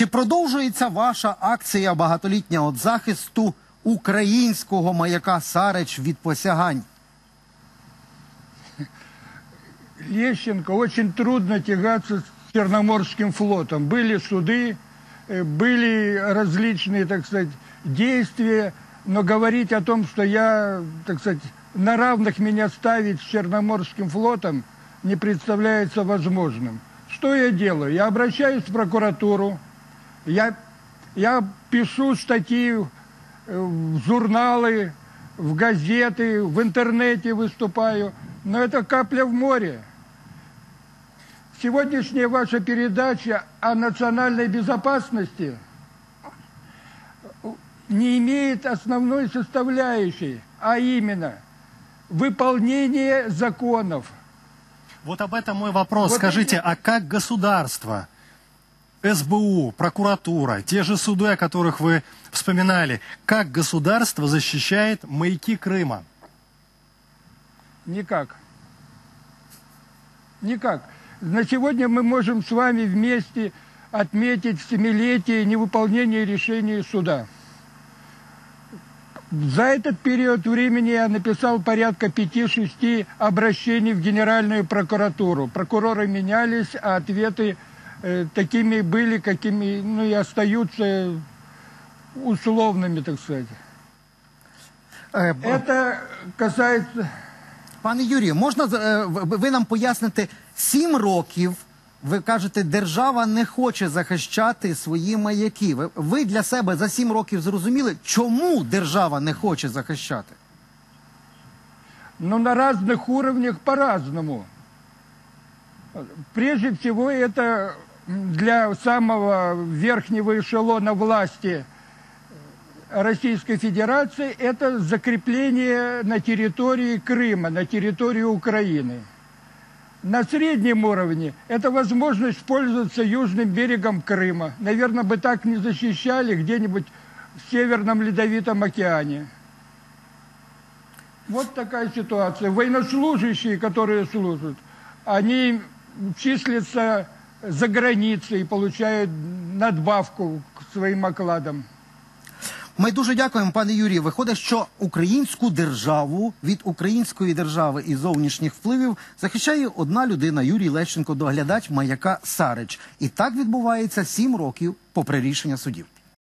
Чи продовжується ваша акція багатолітня от захисту українського маяка Сареч від посягань? Лещенко очень трудно тягаться с Черноморским флотом. Были суды, э, были различные, так сказать, действия, но говорить о том, что я, так сказать, на равных меня ставить с Черноморским флотом, не представляется возможным. Что я делаю? Я обращаюсь в прокуратуру, я, я пишу статьи э, в журналы, в газеты, в интернете выступаю, но это капля в море. Сегодняшняя ваша передача о национальной безопасности не имеет основной составляющей, а именно выполнение законов. Вот об этом мой вопрос. Вот Скажите, а как государство, СБУ, прокуратура, те же суды, о которых вы вспоминали, как государство защищает маяки Крыма? Никак. Никак. На сегодня мы можем с вами вместе отметить семилетие невыполнения решений суда. За этот период времени я написал порядка 5-6 обращений в Генеральную прокуратуру. Прокуроры менялись, а ответы э, такими были, какими ну, и остаются условными, так сказать. Е, б- Это касается... Пане Юрію, можна е, в- ви нам поясните сім років. Ви кажете, держава не хоче захищати свої маяки. Ви, ви для себе за сім років зрозуміли, чому держава не хоче захищати? Но на разных уровнях по-разному. Прежде всего, это для самого верхнего эшелона власти Российской Федерации это закрепление на территории Крыма, на территории Украины. На среднем уровне это возможность пользоваться южным берегом Крыма. Наверное, бы так не защищали где-нибудь в Северном Ледовитом океане. Вот такая ситуация. Военнослужащие, которые служат, они числятся за границей и получают надбавку к своим окладам. Ми дуже дякуємо, пане Юрію. Виходить, що українську державу від української держави і зовнішніх впливів захищає одна людина Юрій Лещенко, доглядач маяка Сарич. І так відбувається сім років попри рішення судів.